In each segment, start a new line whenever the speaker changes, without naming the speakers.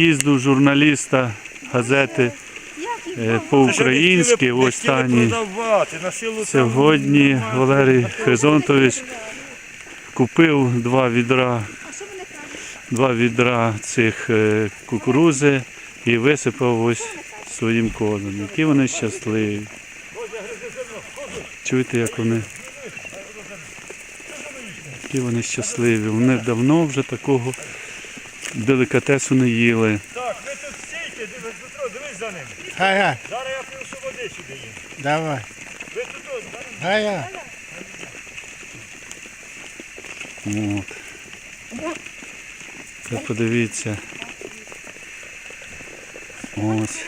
Їзду журналіста газети е, по-українськи в останній. Сьогодні Валерій Хризонтович купив два відра, два відра цих е, кукурузи і висипав ось своїм козам. Які вони щасливі. Чуєте, як вони? Які вони щасливі. Вони давно вже такого делікатесу не їли.
Так, ви тут стійте, дивись, Петро, дивись за ним.
Ага,
Зараз я принесу води сюди їм.
давай.
Ви тут ось, зараз.
Ага.
От. Це подивіться. Ось.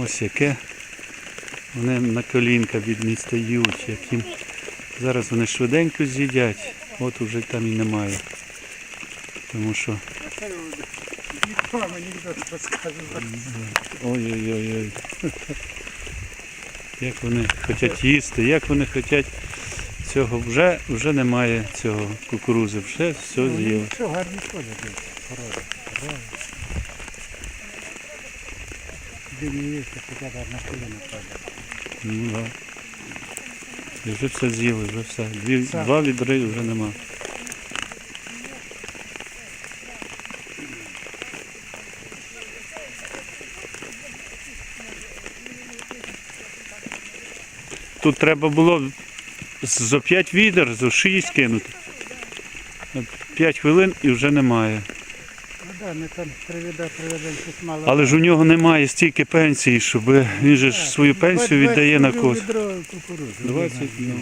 Ось яке. Вони на колінка відстають, яким. Зараз вони швиденько з'їдять, от уже там і немає. Тому що.
Мама анекдот розказує.
Ой-ой-ой. Як вони хочуть їсти, як вони хочуть цього. Вже, вже немає цього кукурузи, вже все з'їли.
Що ходять. Порода. Порода. Дивні є, б на коліна падає.
Ну, да. І вже все з'їли, вже все. Дві,
Так.
два відри вже нема. Тут треба було з- зо 5 відер, зо 6 кинути. 5 хвилин і вже немає.
Да, ми там приведе, приведемо щось мало.
Але ж у нього немає стільки пенсії, щоб він же ж свою пенсію віддає на.
Відро кукурудзи.
20, ну,